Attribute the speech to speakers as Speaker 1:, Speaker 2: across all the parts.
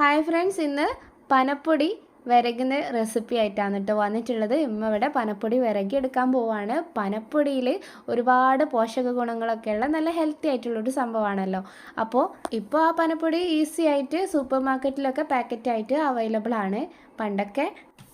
Speaker 1: Hi friends ഇന്ന് പനപ്പൊടി വിരകുന്ന recipe ആയിട്ടാണ് കേട്ടോ വന്നിട്ടുള്ളത്. ഇമ്മ ഇവിടെ പനപ്പൊടി വിരകിയെടുക്കാൻ പോവാണ്. പനപ്പൊടിയിൽ ഒരുപാട് പോഷക ഗുണങ്ങളൊക്കെ ഉള്ള നല്ല ഹെൽത്തി ആയിട്ടുള്ളൊരു സംഭവമാണല്ലോ അപ്പോൾ ഇപ്പോൾ ആ പനപ്പൊടി ഈസി ആയിട്ട് സൂപ്പർ മാർക്കറ്റിലൊക്കെ പാക്കറ്റായിട്ട് അവൈലബിൾ ആണ്. പണ്ടൊക്കെ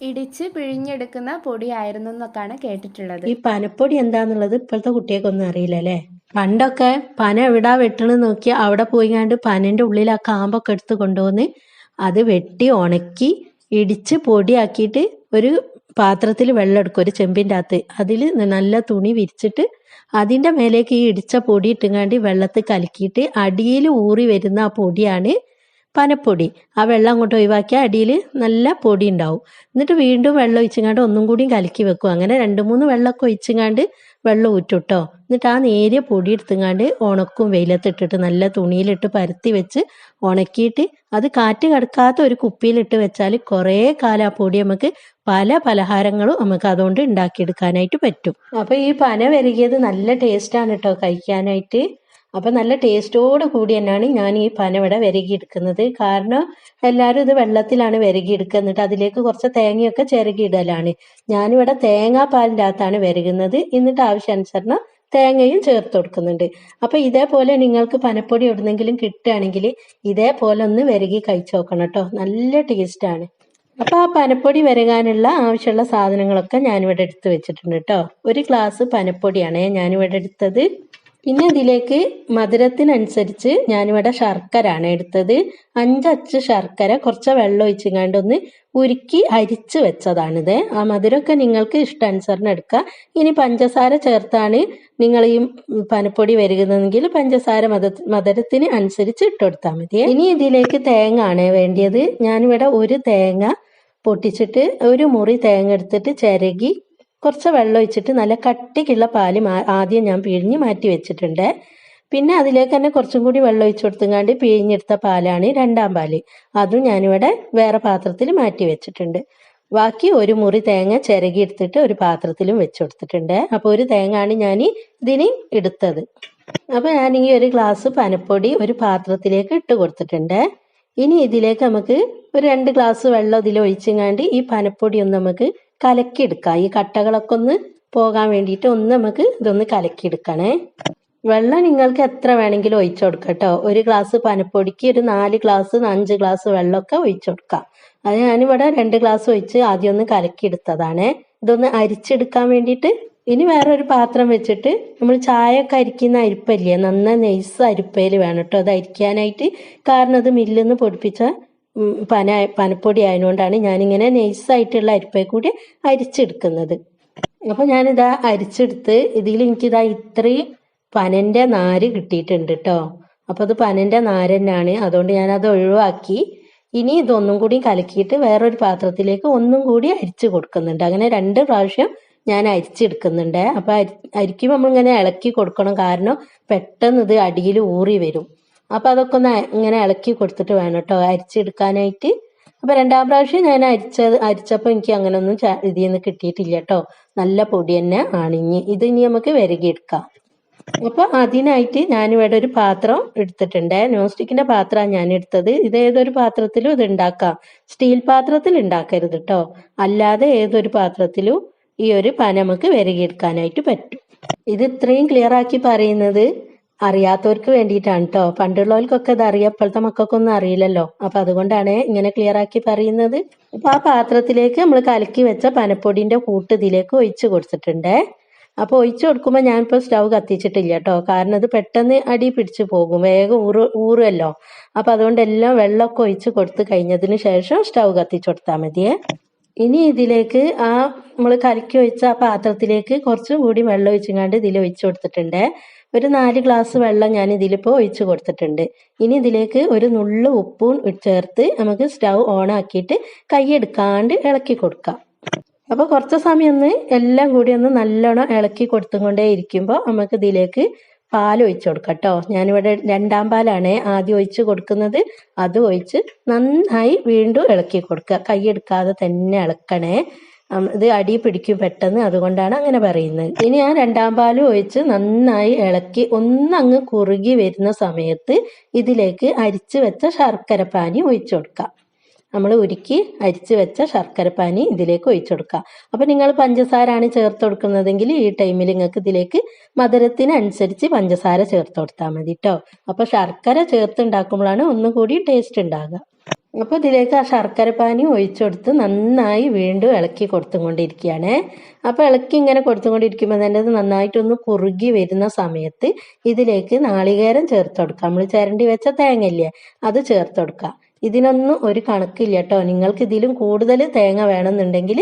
Speaker 1: ഇടിച്ച് പിഴിഞ്ഞെടുക്കുന്ന പൊടിയായിരുന്നു എന്നൊക്കെയാണ് കേട്ടിട്ടുള്ളത്.
Speaker 2: ഈ പനപ്പൊടി എന്താന്നുള്ളത് ഇപ്പോഴത്തെ കുട്ടികൾക്കൊന്നും അറിയില്ല അല്ലേ? പണ്ടൊക്കെ പന എവിടാ വെട്ടണെന്ന് നോക്കി അവിടെ പോയിങ്ങാണ്ട് പനന്റെ ഉള്ളിൽ ആ കാമ്പൊക്കെ എടുത്ത് കൊണ്ടുവന്ന് അത് വെട്ടി ഉണക്കി ഇടിച്ച് പൊടിയാക്കിയിട്ട് ഒരു പാത്രത്തിൽ വെള്ളം എടുക്കും ഒരു ചെമ്പിന്റെ അകത്ത്. അതിൽ നല്ല തുണി വിരിച്ചിട്ട് അതിന്റെ മേലേക്ക് ഈ ഇടിച്ച പൊടി ഇട്ടുങ്ങാണ്ട് വെള്ളത്തിൽ കലക്കിയിട്ട് അടിയിൽ ഊറി വരുന്ന ആ പൊടിയാണ് പനപ്പൊടി. ആ വെള്ളം അങ്ങോട്ട് ഒഴിവാക്കിയാൽ അടിയിൽ നല്ല പൊടി ഉണ്ടാവും. എന്നിട്ട് വീണ്ടും വെള്ളം ഒഴിച്ചങ്ങാണ്ട് ഒന്നും കൂടിയും കലക്കി വെക്കും. അങ്ങനെ രണ്ട് മൂന്ന് വെള്ളമൊക്കെ ഒഴിച്ചങ്ങാണ്ട് വെള്ളം ഊറ്റുട്ടോ എന്നിട്ട് ആ നേരിയ പൊടി എടുത്തുങ്ങാണ്ട് ഉണക്കും. വെയിലത്തിട്ടിട്ട് നല്ല തുണിയിലിട്ട് പരത്തി വെച്ച് ഉണക്കിയിട്ട് അത് കാറ്റ് കടക്കാത്ത ഒരു കുപ്പിയിലിട്ട് വെച്ചാൽ കുറേ കാലം ആ പൊടി നമുക്ക് പല പലഹാരങ്ങളും നമുക്ക് അതുകൊണ്ട് ഉണ്ടാക്കിയെടുക്കാനായിട്ട് പറ്റും. അപ്പൊ ഈ പന വരികിയത് നല്ല ടേസ്റ്റാണ് കേട്ടോ കഴിക്കാനായിട്ട്. അപ്പൊ നല്ല ടേസ്റ്റോട് കൂടി തന്നെയാണ് ഞാൻ ഈ പനവട വിരകിയെടുക്കുന്നത്. കാരണം എല്ലാവരും ഇത് വെള്ളത്തിലാണ് വിരകിയെടുക്കുക. എന്നിട്ട് അതിലേക്ക് കുറച്ച് തേങ്ങയൊക്കെ ചിരകിയിടലാണ്. ഞാനിവിടെ തേങ്ങാപ്പാലിന്റെ അകത്താണ് വിരകുന്നത്. എന്നിട്ട് ആവശ്യാനുസരണം തേങ്ങയും ചേർത്ത് കൊടുക്കുന്നുണ്ട്. അപ്പൊ ഇതേപോലെ നിങ്ങൾക്ക് പനപ്പൊടി എവിടുന്നെങ്കിലും കിട്ടുകയാണെങ്കിൽ ഇതേപോലെ ഒന്ന് വിരകി കഴിച്ചു നോക്കണം കേട്ടോ. നല്ല ടേസ്റ്റാണ് അപ്പൊ ആ പനപ്പൊടി വരകാനുള്ള ആവശ്യമുള്ള സാധനങ്ങളൊക്കെ ഞാനിവിടെ എടുത്ത് വെച്ചിട്ടുണ്ട് കേട്ടോ. ഒരു ഗ്ലാസ് പനപ്പൊടിയാണ് ഞാനിവിടെ എടുത്തത്. പിന്നെ ഇതിലേക്ക് മധുരത്തിനനുസരിച്ച് ഞാനിവിടെ ശർക്കര ആണ് എടുത്തത്. അഞ്ചച്ച് ശർക്കര കുറച്ച് വെള്ളം ഒഴിച്ചിങ്ങാണ്ട് ഒന്ന് ഉരുക്കി അരിച്ച് വെച്ചതാണിത്. ആ മധുരമൊക്കെ നിങ്ങൾക്ക് ഇഷ്ടാനുസരണം എടുക്കുക ഇനി പഞ്ചസാര ചേർത്താണ് നിങ്ങൾ ഈ പനപ്പൊടി വരുന്നതെങ്കിൽ പഞ്ചസാര മത മധുരത്തിന് അനുസരിച്ച് ഇട്ടുകൊടുത്താൽ മതി. ഇനി ഇതിലേക്ക് തേങ്ങ ആണ് വേണ്ടിയത്. ഞാനിവിടെ ഒരു തേങ്ങ പൊട്ടിച്ചിട്ട് ഒരു മുറി തേങ്ങ എടുത്തിട്ട് ചിരകി കുറച്ച് വെള്ളം ഒഴിച്ചിട്ട് നല്ല കട്ടിക്കുള്ള പാൽ ആദ്യം ഞാൻ പിഴിഞ്ഞ് മാറ്റി വെച്ചിട്ടുണ്ട്. പിന്നെ അതിലേക്ക് തന്നെ കുറച്ചും കൂടി വെള്ളം ഒഴിച്ചു കൊടുത്തുങ്ങാണ്ട് പിഴിഞ്ഞെടുത്ത പാലാണ് രണ്ടാം പാൽ. അതും ഞാനിവിടെ വേറെ പാത്രത്തിൽ മാറ്റി വെച്ചിട്ടുണ്ട്. ബാക്കി ഒരു മുറി തേങ്ങ ചിരകി എടുത്തിട്ട് ഒരു പാത്രത്തിലും വെച്ചു കൊടുത്തിട്ടുണ്ട്. അപ്പോൾ ഒരു തേങ്ങ ആണ് ഞാൻ ഇതിന് എടുത്തത്. അപ്പോൾ ഞാൻ ഈ ഒരു ഗ്ലാസ് പനപ്പൊടി ഒരു പാത്രത്തിലേക്ക് ഇട്ട് കൊടുത്തിട്ടുണ്ട്. ഇനി ഇതിലേക്ക് നമുക്ക് ഒരു രണ്ട് ഗ്ലാസ് വെള്ളം ഇതിൽ ഒഴിച്ചങ്ങാണ്ട് ഈ പനപ്പൊടി ഒന്ന് നമുക്ക് കലക്കിയെടുക്കാം. ഈ കട്ടകളൊക്കെ ഒന്ന് പോകാൻ വേണ്ടിയിട്ട് ഒന്ന് നമുക്ക് ഇതൊന്ന് കലക്കിയെടുക്കണേ. വെള്ളം നിങ്ങൾക്ക് എത്ര വേണമെങ്കിലും ഒഴിച്ചു കൊടുക്കാം കേട്ടോ. ഒരു ഗ്ലാസ് പനപ്പൊടിക്ക് ഒരു നാല് ഗ്ലാസ് അഞ്ച് ഗ്ലാസ് വെള്ളമൊക്കെ ഒഴിച്ചു കൊടുക്കാം. അത് ഞാനിവിടെ രണ്ട് ഗ്ലാസ് ഒഴിച്ച് ആദ്യം ഒന്ന് കലക്കിയെടുത്തതാണ്. ഇതൊന്ന് അരിച്ചെടുക്കാൻ വേണ്ടിയിട്ട് ഇനി വേറൊരു പാത്രം വെച്ചിട്ട് നമ്മൾ ചായ ഒക്കെ അരിക്കുന്ന അരിപ്പല്ലേ? നന്ന നെയ്സ് അരിപ്പയിൽ വേണം കേട്ടോ. അത് അരിക്കാനായിട്ട്. കാരണം അത് മില്ലിൽ നിന്ന് പൊടിപ്പിച്ച പന പനപ്പൊടി ആയതുകൊണ്ടാണ് ഞാനിങ്ങനെ നൈസായിട്ടുള്ള അരിപ്പയിൽ കൂടി അരിച്ചെടുക്കുന്നത്. അപ്പോൾ ഞാനിതാ അരിച്ചെടുത്ത് ഇതിൽ എനിക്കിതാ ഇത്രയും പനന്റെ നാര് കിട്ടിയിട്ടുണ്ട് കേട്ടോ അപ്പോൾ അത് പനന്റെ നാര് തന്നെയാണ് അതുകൊണ്ട് ഞാൻ അത് ഒഴിവാക്കി. ഇനി ഇതൊന്നും കൂടി കലക്കിയിട്ട് വേറൊരു പാത്രത്തിലേക്ക് ഒന്നും കൂടി അരിച്ചു കൊടുക്കുന്നുണ്ട്. അങ്ങനെ രണ്ട് പ്രാവശ്യം ഞാൻ അരിച്ചെടുക്കുന്നുണ്ട്. അപ്പോൾ അരി അരിക്കുമ്പോൾ നമ്മളിങ്ങനെ ഇളക്കി കൊടുക്കണം. കാരണം പെട്ടെന്ന് ഇത് അടിയിൽ ഊറി വരും. അപ്പോൾ അതൊക്കെ ഒന്ന് ഇങ്ങനെ ഇളക്കി കൊടുത്തിട്ട് വേണം കേട്ടോ അരിച്ചെടുക്കാനായിട്ട്. അപ്പോൾ രണ്ടാം പ്രാവശ്യം ഞാൻ അരിച്ചത് അരിച്ചപ്പോൾ എനിക്ക് അങ്ങനെ ഒന്നും ച- ഇതിൽ നിന്ന് കിട്ടിയിട്ടില്ല കേട്ടോ. നല്ല പൊടി തന്നെ ആണിഞ്ഞ് ഇത് ഇനി നമുക്ക് വിരകിയെടുക്കാം. അപ്പോൾ അതിനായിട്ട് ഞാനിവിടെ ഒരു പാത്രം എടുത്തിട്ടുണ്ട്. നോൺ സ്റ്റിക്കിന്റെ പാത്രമാണ് ഞാൻ എടുത്തത് ഇത് ഏതൊരു പാത്രത്തിലും ഇത് ഉണ്ടാക്കാം. സ്റ്റീൽ പാത്രത്തിൽ ഉണ്ടാക്കരുത് കേട്ടോ. അല്ലാതെ ഏതൊരു പാത്രത്തിലും ഈ ഒരു പന നമുക്ക് വിരകിയെടുക്കാനായിട്ട് പറ്റും. ഇത് ഇത്രയും ക്ലിയർ ആക്കി പറയുന്നത് അറിയാത്തവർക്ക് വേണ്ടിയിട്ടാണ് കേട്ടോ പണ്ടുള്ളവർക്കൊക്കെ ഇത് അറിയാം. ഇപ്പോഴത്തെ മക്കൾക്കൊന്നും അറിയില്ലല്ലോ. അപ്പൊ അതുകൊണ്ടാണ് ഇങ്ങനെ ക്ലിയർ ആക്കി പറയുന്നത്. അപ്പൊ ആ പാത്രത്തിലേക്ക് നമ്മൾ കലക്കി വെച്ച പനപ്പൊടിന്റെ കൂട്ട് ഇതിലേക്ക് ഒഴിച്ചു കൊടുത്തിട്ടുണ്ട്. അപ്പോൾ ഒഴിച്ചു കൊടുക്കുമ്പോൾ ഞാനിപ്പോൾ സ്റ്റൗ കത്തിച്ചിട്ടില്ല കേട്ടോ കാരണം ഇത് പെട്ടെന്ന് അടി പിടിച്ചു പോകും. വേഗം ഊറ് ഊറുമല്ലോ അപ്പം അതുകൊണ്ട് എല്ലാം വെള്ളമൊക്കെ ഒഴിച്ച് കൊടുത്ത് കഴിഞ്ഞതിന് ശേഷം സ്റ്റൗ കത്തിച്ചു കൊടുത്താൽ മതിയേ. ഇനി ഇതിലേക്ക് ആ നമ്മൾ കലക്കി ഒഴിച്ച ആ പാത്രത്തിലേക്ക് കുറച്ചും കൂടി വെള്ളം ഒഴിച്ചും കണ്ട് ഇതിൽ ഒഴിച്ചു കൊടുത്തിട്ടുണ്ട്. ഒരു നാല് ഗ്ലാസ് വെള്ളം ഞാൻ ഇതിലിപ്പോൾ ഒഴിച്ചു കൊടുത്തിട്ടുണ്ട്. ഇനി ഇതിലേക്ക് ഒരു നുള്ളു ഉപ്പും ചേർത്ത് നമുക്ക് സ്റ്റൗ ഓൺ ആക്കിയിട്ട് കൈയെടുക്കാണ്ട് ഇളക്കി കൊടുക്കാം. അപ്പോൾ കുറച്ച് സമയം ഒന്ന് എല്ലാം കൂടി ഒന്ന് നല്ലോണം ഇളക്കി കൊടുത്തുകൊണ്ടേ ഇരിക്കുമ്പോൾ നമുക്ക് ഇതിലേക്ക് പാൽ ഒഴിച്ചു കൊടുക്കാം കേട്ടോ. ഞാനിവിടെ രണ്ടാം പാലാണ് ആദ്യം ഒഴിച്ച് കൊടുക്കുന്നത്. അത് ഒഴിച്ച് നന്നായി വീണ്ടും ഇളക്കി കൊടുക്കുക. കൈയെടുക്കാതെ തന്നെ ഇളക്കണേ. ഇത് അടി പിടിക്കും പെട്ടെന്ന് അതുകൊണ്ടാണ് അങ്ങനെ പറയുന്നത്. ഇനി ഞാൻ രണ്ടാം പാൽ ഒഴിച്ച് നന്നായി ഇളക്കി ഒന്നങ്ങ് കുറുകി വരുന്ന സമയത്ത് ഇതിലേക്ക് അരിച്ച് വെച്ച ശർക്കര പാനി ഒഴിച്ചു കൊടുക്കാം. നമ്മൾ ഉരുക്കി അരിച്ച് വെച്ച ശർക്കര പാനി ഇതിലേക്ക് ഒഴിച്ചു കൊടുക്കുക അപ്പം നിങ്ങൾ പഞ്ചസാരയാണ് ചേർത്ത് കൊടുക്കുന്നതെങ്കിൽ ഈ ടൈമിൽ നിങ്ങൾക്ക് ഇതിലേക്ക് മധുരത്തിനനുസരിച്ച് പഞ്ചസാര ചേർത്ത് കൊടുത്താൽ മതി കേട്ടോ അപ്പോൾ ശർക്കര ചേർത്ത് ഉണ്ടാക്കുമ്പോഴാണ് ഒന്നുകൂടി ടേസ്റ്റ് ഉണ്ടാകുക. അപ്പോൾ ഇതിലേക്ക് ആ ശർക്കര പാനി ഒഴിച്ചു കൊടുത്ത് നന്നായി വീണ്ടും ഇളക്കി കൊടുത്തുകൊണ്ടിരിക്കുകയാണ്. അപ്പോൾ ഇളക്കി ഇങ്ങനെ കൊടുത്തുകൊണ്ടിരിക്കുമ്പോൾ തന്നെ അത് നന്നായിട്ടൊന്ന് കുറുകി വരുന്ന സമയത്ത് ഇതിലേക്ക് നാളികേരം ചേർത്ത് കൊടുക്കുക നമ്മൾ ചിരണ്ടി വെച്ച തേങ്ങയില്ലേ അത് ചേർത്ത് കൊടുക്കുക ഇതിനൊന്നും ഒരു കണക്കില്ല കേട്ടോ. നിങ്ങൾക്ക് ഇതിലും കൂടുതൽ തേങ്ങ വേണമെന്നുണ്ടെങ്കിൽ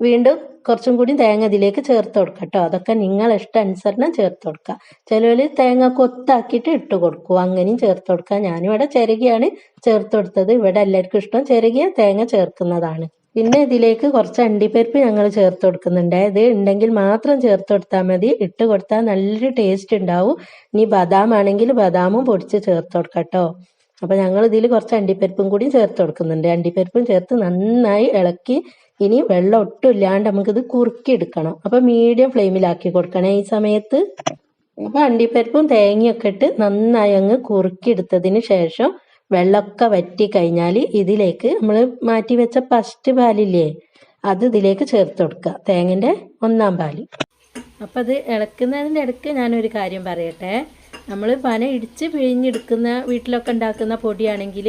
Speaker 2: വീണ്ടും കുറച്ചും കൂടി തേങ്ങ ഇതിലേക്ക് ചേർത്ത് കൊടുക്കുക കേട്ടോ. അതൊക്കെ നിങ്ങൾ ഇഷ്ടാനുസരണം ചേർത്ത് കൊടുക്കുക ചിലവർ തേങ്ങ കൊത്താക്കിയിട്ട് ഇട്ട് കൊടുക്കും. അങ്ങനെയും ചേർത്ത് കൊടുക്കുക ഞാനിവിടെ ചിരകിയാണ് ചേർത്ത് കൊടുത്തത്. ഇവിടെ എല്ലാവർക്കും ഇഷ്ടം ചിരകിയ തേങ്ങ ചേർക്കുന്നതാണ്. പിന്നെ ഇതിലേക്ക് കുറച്ച് അണ്ടിപ്പരിപ്പ് ഞങ്ങൾ ചേർത്ത് കൊടുക്കുന്നുണ്ട്. ഇത് ഉണ്ടെങ്കിൽ മാത്രം ചേർത്ത് കൊടുത്താൽ മതി. ഇട്ട് കൊടുത്താൽ നല്ലൊരു ടേസ്റ്റ് ഉണ്ടാവും. ഇനി ബദാം ആണെങ്കിൽ ബദാമും പൊടിച്ച് ചേർത്ത് കൊടുക്കാം കേട്ടോ. അപ്പൊ ഞങ്ങൾ ഇതിൽ കുറച്ച് അണ്ടിപ്പരിപ്പും കൂടി ചേർത്ത് കൊടുക്കുന്നുണ്ട്. അണ്ടിപ്പരിപ്പും ചേർത്ത് നന്നായി ഇളക്കി ഇനി വെള്ളം ഒട്ടും ഇല്ലാണ്ട് കുറുക്കി എടുക്കണം അപ്പൊ മീഡിയം ഫ്ലെയിമിലാക്കി കൊടുക്കണം. ഈ സമയത്ത് അപ്പൊ അണ്ടിപ്പരിപ്പും തേങ്ങയൊക്കെ ഇട്ട് നന്നായി അങ്ങ് കുറുക്കി എടുത്തതിന് ശേഷം വെള്ളമൊക്കെ വറ്റി കഴിഞ്ഞാൽ ഇതിലേക്ക് നമ്മൾ മാറ്റി വെച്ച ഫസ്റ്റ് പാലില്ലേ അത് ഇതിലേക്ക് ചേർത്ത് കൊടുക്കുക. തേങ്ങന്റെ ഒന്നാം പാൽ. അപ്പം അത് ഇളക്കുന്നതിന്റെ ഇടയ്ക്ക് ഞാനൊരു കാര്യം പറയട്ടെ. നമ്മൾ പന ഇടിച്ച് പിഴിഞ്ഞെടുക്കുന്ന വീട്ടിലൊക്കെ ഉണ്ടാക്കുന്ന പൊടിയാണെങ്കിൽ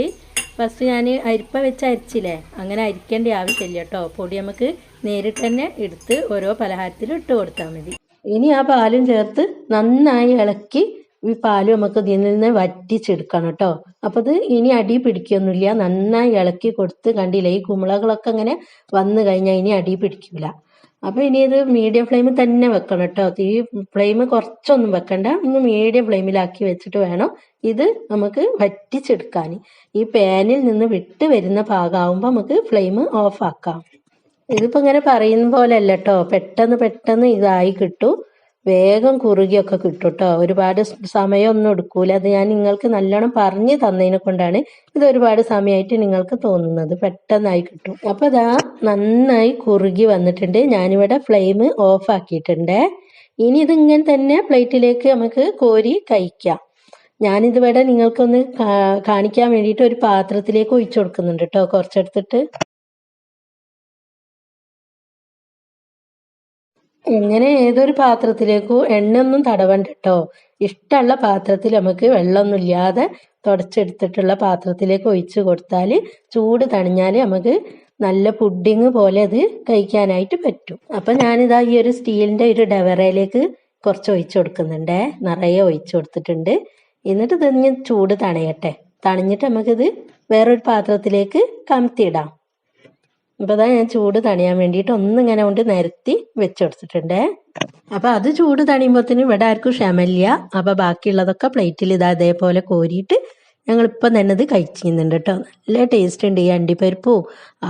Speaker 2: ഫസ്റ്റ് ഞാൻ അരിപ്പ വെച്ച് അരിച്ചില്ലേ? അങ്ങനെ അരിക്കേണ്ട ആവശ്യമില്ല കേട്ടോ പൊടി നമുക്ക് നേരിട്ട് തന്നെ എടുത്ത് ഓരോ പലഹാരത്തിലും ഇട്ട് കൊടുത്താൽ മതി. ഇനി ആ പാലും ചേർത്ത് നന്നായി ഇളക്കി ഈ പാലും നമുക്ക് ഇതിൽ നിന്ന് വറ്റിച്ചെടുക്കണം കേട്ടോ അപ്പോൾ ഇത് ഇനി അടി പിടിക്കൊന്നുമില്ല. നന്നായി ഇളക്കി കൊടുത്ത് കണ്ടില്ല? ഈ കുമ്പളകളൊക്കെ അങ്ങനെ വന്നു കഴിഞ്ഞാൽ ഇനി അടി പിടിക്കില്ല അപ്പോൾ ഇനി ഇത് മീഡിയം ഫ്ലെയിമിൽ തന്നെ വെക്കണം കേട്ടോ. തീ ഫ്ലെയിം കുറച്ചൊന്നും വെക്കണ്ട. ഒന്ന് മീഡിയം ഫ്ലെയിമിലാക്കി വെച്ചിട്ട് വേണം ഇത് നമുക്ക് വറ്റിച്ചെടുക്കാൻ. ഈ പാനിൽ നിന്ന് വിട്ട് വരുന്ന ഭാഗമാകുമ്പോൾ നമുക്ക് ഫ്ലെയിം ഓഫ് ആക്കാം. ഇതിപ്പോ ഇങ്ങനെ പറയുന്ന പോലെ അല്ല കേട്ടോ. പെട്ടെന്ന് പെട്ടെന്ന് ഇതായി കിട്ടും. വേഗം കുറുകിയൊക്കെ കിട്ടും കേട്ടോ ഒരുപാട് സമയമൊന്നും എടുക്കൂല. അത് ഞാൻ നിങ്ങൾക്ക് നല്ലോണം പറഞ്ഞു തന്നതിനെ കൊണ്ടാണ് ഇത് ഒരുപാട് സമയമായിട്ട് നിങ്ങൾക്ക് തോന്നുന്നത്. പെട്ടെന്നായി കിട്ടും. അപ്പൊ അതാ നന്നായി കുറുകി വന്നിട്ടുണ്ട്. ഞാനിവിടെ ഫ്ലെയിം ഓഫ് ആക്കിയിട്ടുണ്ട്. ഇനി ഇതിങ്ങനെ തന്നെ പ്ലേറ്റിലേക്ക് നമുക്ക് കോരി കഴിക്കാം. ഞാനിതിവിടെ നിങ്ങൾക്കൊന്ന് കാണിക്കാൻ വേണ്ടിയിട്ട് ഒരു പാത്രത്തിലേക്ക് ഒഴിച്ചു കൊടുക്കുന്നുണ്ട് കേട്ടോ. കുറച്ചെടുത്തിട്ട്. ഇങ്ങനെ ഏതൊരു പാത്രത്തിലേക്കും എണ്ണയൊന്നും തടവണ്ട കേട്ടോ ഇഷ്ടമുള്ള പാത്രത്തിൽ നമുക്ക് വെള്ളമൊന്നും ഇല്ലാതെ തുടച്ചെടുത്തിട്ടുള്ള പാത്രത്തിലേക്ക് ഒഴിച്ച് കൊടുത്താൽ ചൂട് തണിഞ്ഞാൽ നമുക്ക് നല്ല പുഡിങ് പോലെ അത് കഴിക്കാനായിട്ട് പറ്റും. അപ്പം ഞാനിതാ ഈ ഒരു സ്റ്റീലിന്റെ ഒരു ഡവറയിലേക്ക് കുറച്ച് ഒഴിച്ചു കൊടുക്കുന്നുണ്ടേ. നിറയെ ഒഴിച്ചു കൊടുത്തിട്ടുണ്ട്. എന്നിട്ട് ഇതിന് ചൂട് തണയട്ടെ. തണിഞ്ഞിട്ട് നമുക്കിത് വേറൊരു പാത്രത്തിലേക്ക് കമത്തിയിടാം അപ്പോൾ അതാ ഞാൻ ചൂട് തണിയാൻ വേണ്ടിയിട്ട് ഒന്നിങ്ങനെ കൊണ്ട് നിരത്തി വെച്ചെടുത്തിട്ടുണ്ടേ. അപ്പോൾ അത് ചൂട് തണിയുമ്പോഴത്തേന് ഇവിടെ ആർക്കും ക്ഷമയില്ല. അപ്പോൾ ബാക്കിയുള്ളതൊക്കെ പ്ലേറ്റിൽ ഇതാ അതേപോലെ കോരിയിട്ട് ഞങ്ങളിപ്പം തന്നെ ഇത് കഴിച്ചിരുന്നുണ്ട് കേട്ടോ. നല്ല ടേസ്റ്റ് ഉണ്ട്. ഈ അണ്ടിപ്പരിപ്പും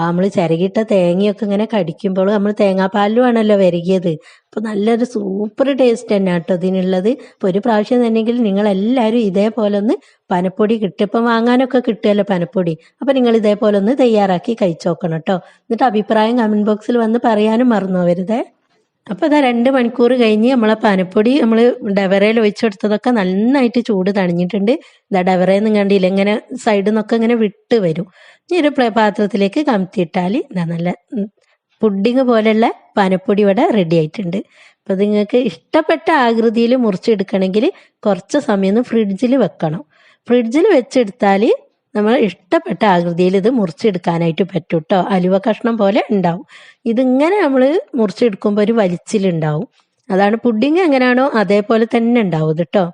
Speaker 2: നമ്മൾ ചിരകിട്ട തേങ്ങയൊക്കെ ഇങ്ങനെ കടിക്കുമ്പോൾ നമ്മൾ തേങ്ങാപ്പാലുമാണല്ലോ വരകിയത്. അപ്പോൾ നല്ലൊരു സൂപ്പർ ടേസ്റ്റ് തന്നെ കേട്ടോ ഇതിനുള്ളത്. അപ്പോൾ ഒരു പ്രാവശ്യം നിങ്ങൾ നിങ്ങളെല്ലാവരും ഇതേപോലെ ഒന്ന് പനപ്പൊടി കിട്ടിയപ്പം വാങ്ങാനൊക്കെ കിട്ടുമല്ലോ പനപ്പൊടി. അപ്പോൾ നിങ്ങൾ ഇതേപോലെ ഒന്ന് തയ്യാറാക്കി കഴിച്ചു നോക്കണം കേട്ടോ. എന്നിട്ട് അഭിപ്രായം കമന്റ് ബോക്സിൽ വന്ന് പറയാനും മറന്നു പോകരുതേ അപ്പോൾ ഇതാ രണ്ട് മണിക്കൂർ കഴിഞ്ഞ് നമ്മളെ പനപ്പൊടി നമ്മൾ ഡവറയിൽ ഒഴിച്ചെടുത്തതൊക്കെ നന്നായിട്ട് ചൂട് തണിഞ്ഞിട്ടുണ്ട്. ഇതാ ഡവറയിൽ കണ്ടില്ല ഇങ്ങനെ സൈഡിൽ നിന്നൊക്കെ ഇങ്ങനെ വിട്ട് വരും. ഇനി ഒരു പാത്രത്തിലേക്ക് കമത്തിയിട്ടാൽ ഇതാ നല്ല പുഡിങ് പോലെയുള്ള പനപ്പൊടി ഇവിടെ റെഡി ആയിട്ടുണ്ട്. അപ്പോൾ നിങ്ങൾക്ക് ഇഷ്ടപ്പെട്ട ആകൃതിയിൽ മുറിച്ചെടുക്കണമെങ്കിൽ കുറച്ച് സമയം ഫ്രിഡ്ജിൽ വെക്കണം. ഫ്രിഡ്ജിൽ വെച്ചെടുത്താൽ നമ്മൾ ഇഷ്ടപ്പെട്ട ആകൃതിയിൽ ഇത് മുറിച്ചെടുക്കാനായിട്ട് പറ്റും കേട്ടോ അലുവ കഷ്ണം പോലെ ഉണ്ടാവും. ഇതിങ്ങനെ നമ്മൾ മുറിച്ചെടുക്കുമ്പോൾ ഒരു വലിച്ചിലുണ്ടാവും. അതാണ് പുഡിങ് എങ്ങനെയാണോ അതേപോലെ തന്നെ ഉണ്ടാവും കേട്ടോ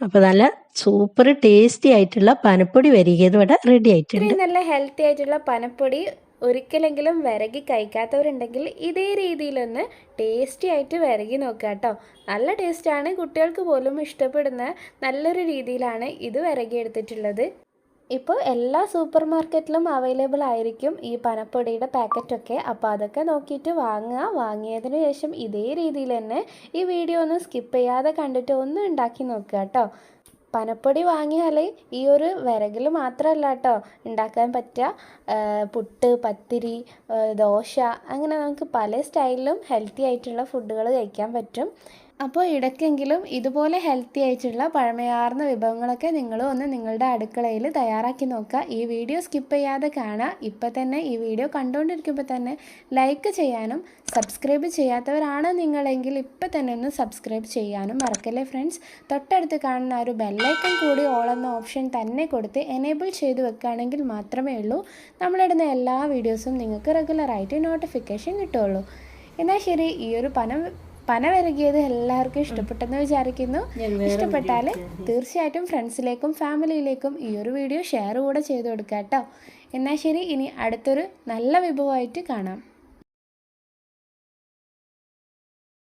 Speaker 2: അപ്പോൾ നല്ല സൂപ്പർ ടേസ്റ്റി ആയിട്ടുള്ള പനപ്പൊടി വരികയത് ഇവിടെ റെഡി ആയിട്ടുണ്ട്.
Speaker 1: നല്ല ഹെൽത്തി ആയിട്ടുള്ള പനപ്പൊടി ഒരിക്കലെങ്കിലും വിരകി കഴിക്കാത്തവരുണ്ടെങ്കിൽ ഇതേ രീതിയിലൊന്ന് ടേസ്റ്റി ആയിട്ട് വിരകി നോക്കുക കേട്ടോ നല്ല ടേസ്റ്റാണ് കുട്ടികൾക്ക് പോലും ഇഷ്ടപ്പെടുന്ന നല്ലൊരു രീതിയിലാണ് ഇത് വിരകി എടുത്തിട്ടുള്ളത്. ഇപ്പോൾ എല്ലാ സൂപ്പർ മാർക്കറ്റിലും അവൈലബിൾ ആയിരിക്കും ഈ പനപ്പൊടിയുടെ പാക്കറ്റൊക്കെ. അപ്പോൾ അതൊക്കെ നോക്കിയിട്ട് വാങ്ങുക. വാങ്ങിയതിന് ശേഷം ഇതേ രീതിയിൽ തന്നെ ഈ വീഡിയോ ഒന്ന് സ്കിപ്പ് ചെയ്യാതെ കണ്ടിട്ട് ഒന്ന് ഉണ്ടാക്കി നോക്കുക കേട്ടോ. പനപ്പൊടി വാങ്ങിയാൽ ഈ ഒരു വിറകിൽ മാത്രമല്ല കേട്ടോ ഉണ്ടാക്കാൻ പറ്റുക. പുട്ട് പത്തിരി ദോശ അങ്ങനെ നമുക്ക് പല സ്റ്റൈലിലും ഹെൽത്തി ആയിട്ടുള്ള ഫുഡുകൾ കഴിക്കാൻ പറ്റും. അപ്പോൾ ഇടയ്ക്കെങ്കിലും ഇതുപോലെ ഹെൽത്തി ആയിട്ടുള്ള പഴമയാർന്ന വിഭവങ്ങളൊക്കെ നിങ്ങൾ ഒന്ന് നിങ്ങളുടെ അടുക്കളയിൽ തയ്യാറാക്കി നോക്കുക. ഈ വീഡിയോ സ്കിപ്പ് ചെയ്യാതെ കാണുക. ഇപ്പം തന്നെ ഈ വീഡിയോ കണ്ടുകൊണ്ടിരിക്കുമ്പോൾ തന്നെ ലൈക്ക് ചെയ്യാനും സബ്സ്ക്രൈബ് ചെയ്യാത്തവരാണ് നിങ്ങളെങ്കിൽ ഇപ്പം തന്നെ ഒന്ന് സബ്സ്ക്രൈബ് ചെയ്യാനും മറക്കല്ലേ ഫ്രണ്ട്സ് തൊട്ടടുത്ത് കാണുന്ന ഒരു ബെല്ലൈക്കൺ കൂടി ഓൾ എന്ന ഓപ്ഷൻ തന്നെ കൊടുത്ത് എനേബിൾ ചെയ്ത് വെക്കുകയാണെങ്കിൽ മാത്രമേ ഉള്ളൂ. നമ്മളിടുന്ന എല്ലാ വീഡിയോസും നിങ്ങൾക്ക് റെഗുലറായിട്ട് നോട്ടിഫിക്കേഷൻ കിട്ടുള്ളൂ എന്നാൽ ശരി ഈ ഒരു പന പന വരകിയത് എല്ലാവർക്കും ഇഷ്ടപ്പെട്ടെന്ന് വിചാരിക്കുന്നു. ഇഷ്ടപ്പെട്ടാൽ തീർച്ചയായിട്ടും ഫ്രണ്ട്സിലേക്കും ഫാമിലിയിലേക്കും ഈ ഒരു വീഡിയോ ഷെയർ കൂടെ ചെയ്ത് കൊടുക്കാം കേട്ടോ എന്നാൽ ശരി ഇനി അടുത്തൊരു നല്ല വിഭവമായിട്ട് കാണാം.